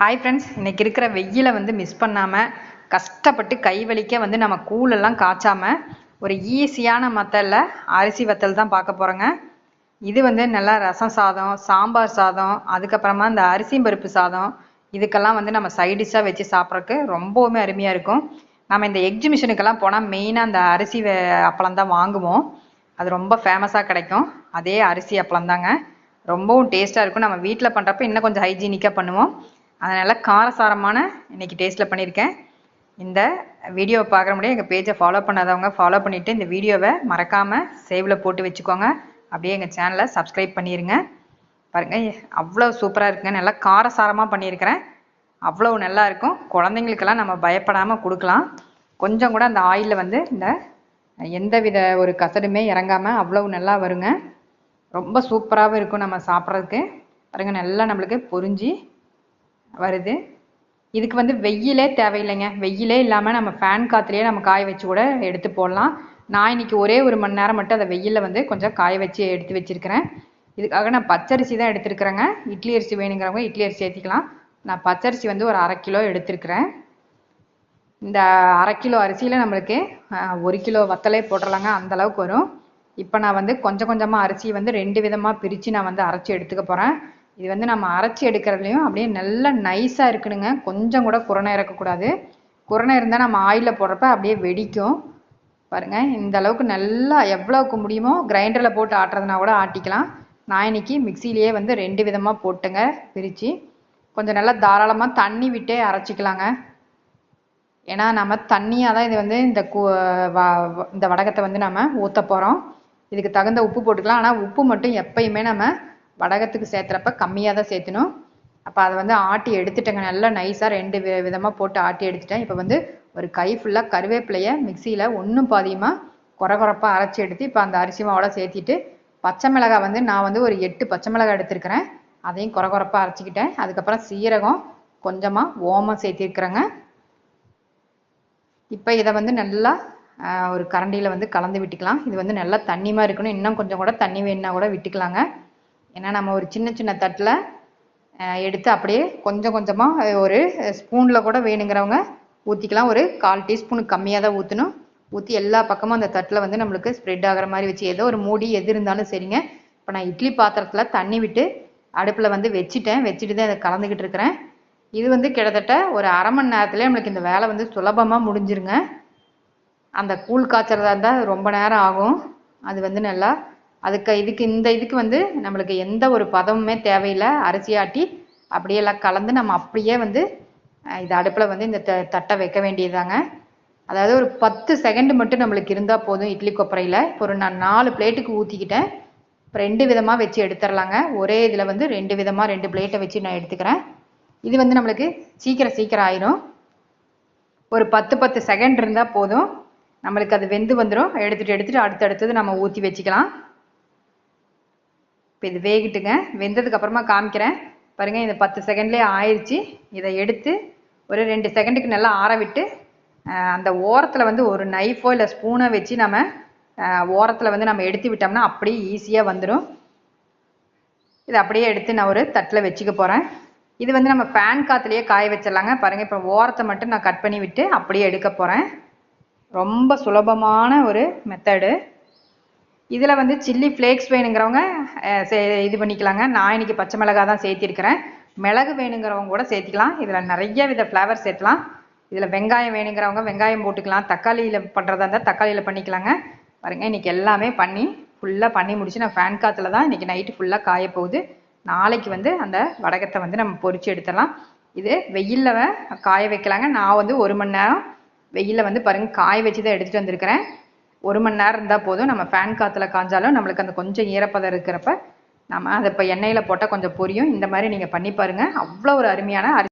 Hi friends இன்றைக்கி இருக்கிற வெயிலை வந்து மிஸ் பண்ணாமல் கஷ்டப்பட்டு கை வலிக்க வந்து நம்ம கூழெல்லாம் காய்ச்சாமல் ஒரு ஈஸியான மத்தலில் அரிசி வத்தல் தான் பார்க்க போகிறோங்க இது வந்து நல்லா ரசம் சாதம் சாம்பார் சாதம் அதுக்கப்புறமா இந்த அரிசி பருப்பு சாதம் இதுக்கெல்லாம் வந்து நம்ம சைடிஷாக வச்சு சாப்பிட்றதுக்கு ரொம்பவுமே அருமையாக இருக்கும். நம்ம இந்த எக்ஸிபிஷனுக்கெல்லாம் போனால் மெயினாக அந்த அரிசி அப்பளம் தான் வாங்குவோம். அது ரொம்ப ஃபேமஸாக கிடைக்கும். அதே அரிசி அப்பளம் தாங்க. ரொம்பவும் டேஸ்ட்டாக இருக்கும். நம்ம வீட்டில் பண்ணுறப்ப இன்னும் கொஞ்சம் ஹைஜீனிக்காக பண்ணுவோம். அதனால் காரசாரமான இன்னைக்கு டேஸ்ட்டில் பண்ணியிருக்கேன். இந்த வீடியோவை பார்க்குற முடியும். எங்கள் பேஜை ஃபாலோ பண்ணாதவங்க ஃபாலோ பண்ணிவிட்டு இந்த வீடியோவை மறக்காமல் சேவில் போட்டு வச்சுக்கோங்க. அப்படியே எங்கள் சேனலை சப்ஸ்கிரைப் பண்ணிடுங்க பாருங்கள் அவ்வளோ சூப்பராக இருக்குங்க. நல்லா காரசாரமாக பண்ணியிருக்கிறேன். அவ்வளோ நல்லா இருக்கும். குழந்தைங்களுக்கெல்லாம் நம்ம பயப்படாமல் கொடுக்கலாம். கொஞ்சம் கூட அந்த ஆயிலில் வந்து இந்த எந்த வித ஒரு கசடுமே இறங்காமல் அவ்வளவு நல்லா வருங்க. ரொம்ப சூப்பராகவும் இருக்கும் நம்ம சாப்பிட்றதுக்கு. பாருங்கள் நல்லா நம்மளுக்கு பொறிஞ்சி வருது. இதுக்கு வந்து வெயிலே தேவையில்லைங்க. வெயிலே இல்லாமல் நம்ம ஃபேன் காற்றுலேயே நம்ம காய வச்சு கூட எடுத்து போடலாம். நான் இன்னைக்கு ஒரே ஒரு மணி நேரம் மட்டும் அதை வெயிலில் வந்து கொஞ்சம் காய வச்சு எடுத்து வச்சிருக்கிறேன். இதுக்காக நான் பச்சரிசி தான் எடுத்துருக்குறேங்க. இட்லி அரிசி வேணுங்கிறவங்க இட்லி அரிசி ஏற்றிக்கலாம் நான் பச்சரிசி வந்து ஒரு அரை கிலோ எடுத்திருக்கிறேன். இந்த அரை கிலோ அரிசியில் நம்மளுக்கு ஒரு கிலோ வத்தலே போட்டுடலாங்க அந்த அளவுக்கு வரும். இப்போ நான் வந்து கொஞ்சம் கொஞ்சமாக அரிசி வந்து ரெண்டு விதமாக பிரித்து நான் வந்து அரைச்சி எடுத்துக்க போகிறேன் இது வந்து நம்ம அரைச்சி எடுக்கிறதுலையும் அப்படியே நல்லா நைஸாக இருக்கணுங்க. கொஞ்சம் கூட குரணை இறக்கக்கூடாது. குரணை இருந்தால் நம்ம ஆயிலில் போடுறப்ப அப்படியே வெடிக்கும். பாருங்க இந்த அளவுக்கு நல்லா எவ்வளோக்கு முடியுமோ கிரைண்டரில் போட்டு ஆட்டுறதுனா கூட ஆட்டிக்கலாம். நான் இன்னைக்கு மிக்சிலேயே வந்து ரெண்டு விதமாக போட்டுங்க பிரித்து கொஞ்சம் நல்லா தாராளமாக தண்ணி விட்டே அரைச்சிக்கலாங்க. ஏன்னா நம்ம தண்ணியாக தான் இது வந்து இந்த கு வ- வ- இந்த வடகத்தை வந்து நம்ம ஊற்ற போகிறோம் இதுக்கு தகுந்த உப்பு போட்டுக்கலாம். ஆனால் உப்பு மட்டும் எப்பயுமே நம்ம வடகத்துக்கு சேர்த்துறப்ப கம்மியாக தான் சேர்த்தணும். அப்போ அதை வந்து ஆட்டி எடுத்துட்டேங்க. நல்லா நைஸாக ரெண்டு வி விதமாக போட்டு ஆட்டி எடுத்துட்டேன். இப்போ வந்து ஒரு கை ஃபுல்லாக கருவேப்பிலையை மிக்சியில் ஒன்றும் பாதியமாக குறை குறைப்பாக அரைச்சி எடுத்து இப்போ அந்த அரிசி மாவோட சேர்த்திட்டு பச்சை மிளகாய் வந்து நான் வந்து ஒரு எட்டு பச்சை மிளகாய் எடுத்திருக்கிறேன். அதையும் குறை குறைப்பாக அரைச்சிக்கிட்டேன். அதுக்கப்புறம் சீரகம் கொஞ்சமாக ஓமம் சேர்த்திருக்கிறேங்க. இப்போ இதை வந்து நல்லா ஒரு கரண்டியில் வந்து கலந்து விட்டுக்கலாம். இது வந்து நல்லா தண்ணியமாக இருக்கணும். இன்னும் கொஞ்சம் கூட தண்ணி வேணும்னா கூட விட்டுக்கலாங்க. ஏன்னா நம்ம ஒரு சின்ன சின்ன தட்டில் எடுத்து அப்படியே கொஞ்சம் கொஞ்சமாக ஒரு ஸ்பூனில் கூட வேணுங்கிறவங்க ஊற்றிக்கலாம் ஒரு கால் டீஸ்பூனுக்கு கம்மியாக தான் ஊற்றணும் ஊற்றி எல்லா பக்கமும் அந்த தட்டில் வந்து நம்மளுக்கு ஸ்ப்ரெட் ஆகிற மாதிரி வச்சு ஏதோ ஒரு மூடி எது இருந்தாலும் சரிங்க. இப்போ நான் இட்லி பாத்திரத்தில் தண்ணி விட்டு அடுப்பில் வந்து வச்சுட்டேன். வச்சுட்டு தான் இதை கலந்துக்கிட்டு இருக்கிறேன். இது வந்து கிட்டத்தட்ட ஒரு அரை மணி நேரத்துலேயே நம்மளுக்கு இந்த வேலை வந்து சுலபமாக முடிஞ்சிருங்க. அந்த கூழ் காய்ச்சறதா இருந்தால் ரொம்ப நேரம் ஆகும். அது வந்து நல்லா அதுக்கு இதுக்கு இந்த இதுக்கு வந்து நம்மளுக்கு எந்த ஒரு பதமுமே தேவையில்லை. அரிசி ஆட்டி அப்படியே எல்லாம் கலந்து நம்ம அப்படியே வந்து இது அடுப்பில் வந்து இந்த த- தட்டை வைக்க வேண்டியதுதாங்க. அதாவது ஒரு பத்து செகண்ட் மட்டும் நம்மளுக்கு இருந்தால் போதும் இட்லி கொப்பரையில். இப்போ ஒரு நான் நாலு பிளேட்டுக்கு ஊற்றிக்கிட்டேன் இப்போ ரெண்டு விதமாக வச்சு எடுத்துடலாங்க ஒரே இதில் வந்து ரெண்டு விதமாக ரெண்டு பிளேட்டை வச்சு நான் எடுத்துக்கிறேன். இது வந்து நம்மளுக்கு சீக்கிரம் சீக்கிரம் ஆயிரும். ஒரு பத்து பத்து செகண்ட் இருந்தால் போதும். நம்மளுக்கு அது வெந்து வந்துடும் எடுத்துகிட்டு எடுத்துகிட்டு அடுத்தடுத்தது நம்ம ஊற்றி வச்சுக்கலாம். இப்போ இது வேகிட்டுங்க. வெந்ததுக்கு அப்புறமா காமிக்கிறேன். பாருங்க இந்த பத்து செகண்ட்லேயே ஆயிடுச்சு இதை எடுத்து ஒரு ரெண்டு செகண்டுக்கு நல்லா ஆற விட்டு அந்த ஓரத்தில் வந்து ஒரு நைஃபோ இல்லை ஸ்பூனை வச்சு நம்ம ஓரத்தில் வந்து நம்ம எடுத்து விட்டோம்னா அப்படியே ஈஸியாக வந்துடும் இதை அப்படியே எடுத்து நான் ஒரு தட்டில் வச்சுக்க போகிறேன் இது வந்து நம்ம ஃபேன் காற்றுலேயே காய வச்சிடலாங்க. பாருங்கள் இப்போ ஓரத்தை மட்டும் நான் கட் பண்ணி விட்டு அப்படியே எடுக்க போகிறேன் ரொம்ப சுலபமான ஒரு மெத்தடு இதில் வந்து சில்லி ஃப்ளேக்ஸ் வேணுங்கிறவங்க சே- இது பண்ணிக்கலாங்க. நான் இன்னைக்கு பச்சை மிளகா தான் சேர்த்திருக்கிறேன். மிளகு வேணுங்கிறவங்க கூட சேர்த்திக்கலாம். இதில் நிறைய வித ஃப்ளேவர் சேர்த்தலாம் இதில் வெங்காயம் வேணுங்கிறவங்க வெங்காயம் போட்டுக்கலாம். தக்காளியில் பண்ணுறதா இருந்தால் தக்காளியில் பண்ணிக்கலாங்க. பாருங்க இன்னைக்கு எல்லாமே பண்ணி ஃபுல்லாக பண்ணி முடிச்சு நான் ஃபேன் காற்றுல தான் இன்றைக்கி நைட்டு ஃபுல்லாக காய போகுது. நாளைக்கு வந்து அந்த வடகத்தை வந்து நம்ம பொறிச்சு எடுத்துடலாம். இது வெயிலில் காய வைக்கலாங்க. நான் வந்து ஒரு மணி நேரம் வெயிலில் வந்து பாருங்கள் காய வச்சு தான் எடுத்துகிட்டு வந்திருக்கிறேன். ஒரு மணி நேரம் இருந்தால் போதும். நம்ம ஃபேன் காற்றுல காஞ்சாலும் நம்மளுக்கு அந்த கொஞ்சம் ஈரப்பதம் இருக்கிறப்ப நம்ம அதை இப்போ எண்ணெயில் போட்டால் கொஞ்சம் பொரியும். இந்த மாதிரி நீங்கள் பண்ணி பாருங்கள் அவ்வளோ ஒரு அருமையான அரிசி